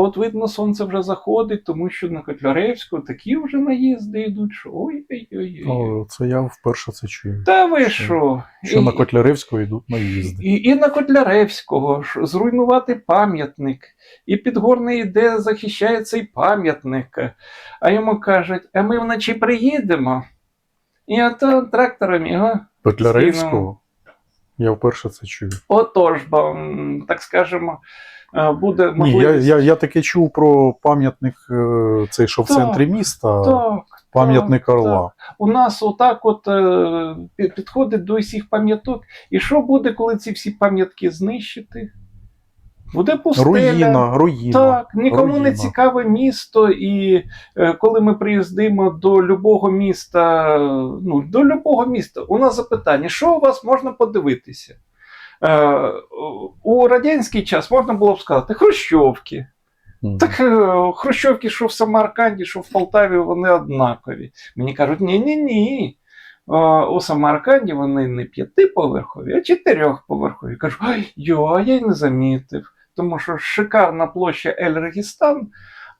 От видно, сонце вже заходить, тому що на Котляревську такі вже наїзди йдуть, що ой-ой-ой. О, це я вперше це чую. Та ви що- що? Що І- на Котляревського йдуть наїзди. І, і на Котляревського ж зруйнувати пам'ятник. І Підгорний йде, захищає цей пам'ятник. А йому кажуть, а ми вночі приїдемо. І ото трактором його. Котляревського? Я вперше це чую. Отож, бо, так скажемо, е, буде Ні, я, я, я таке чув про пам'ятник, е, цей, що в Так, центрі міста, Так, пам'ятник так, У нас отак от е, підходить до усіх пам'яток. І що буде, коли ці всі пам'ятки знищити? Буде пустеля. Руїна, руїна. Так, нікому не цікаве місто, і е, коли ми приїздимо до любого міста, ну, до любого міста, у нас запитання, що у вас можна подивитися? Е, у радянський час можна було б сказати Хрущовки. Мгм. Так е, Хрущовки, що в Самарканді, що в Полтаві, вони однакові. Мені кажуть, ні-ні-ні. Е, У Самарканді вони не п'ятиповерхові, а чотирьохповерхові. Кажу, ай, йо, я й не замітив. Тому що шикарна площа Ель-Регістан,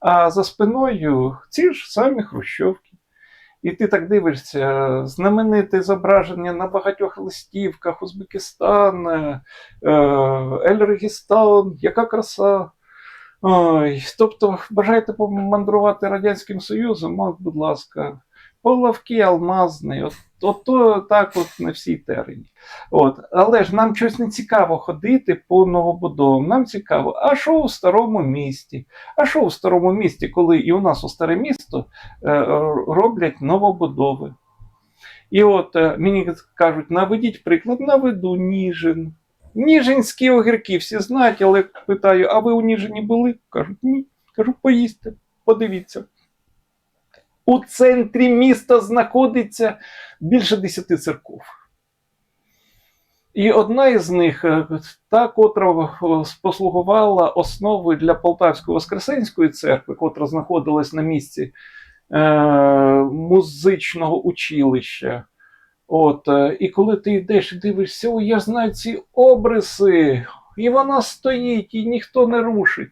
а за спиною ці ж самі Хрущовки. І ти так дивишся, знамените зображення на багатьох листівках, Узбекистан, е, е, Ель-Регістан, яка краса. Ой, тобто, бажаєте помандрувати Радянським Союзом, от, будь ласка, Половки, Алмазний, от, от то так от на всій терені. От. Але ж нам щось не цікаво ходити по новобудовам. Нам цікаво, а що у старому місті? А що у старому місті, коли і у нас у старе місто е, роблять новобудови? І от е, мені кажуть, наведіть приклад, наведу Ніжин. Ніжинські огірки всі знають, але питаю, а ви у Ніжині були? Кажуть, ні. Кажу, поїсти, подивіться. У центрі міста знаходиться більше десяти церков. І одна із них, е, та, котра е, послугувала основою для Полтавської Воскресенської церкви, котра знаходилась на місці е, музичного училища. От, е, і коли ти йдеш і дивишся, о, я знаю ці обриси, і вона стоїть, і ніхто не рушить.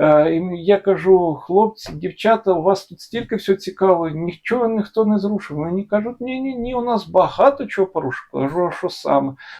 Е, я кажу, хлопці, дівчата, у вас тут стільки всього цікавого, нічого ніхто не зрушив. Мені кажуть, ні, ні, ні, у нас багато чого порушено. Кажу, а що саме?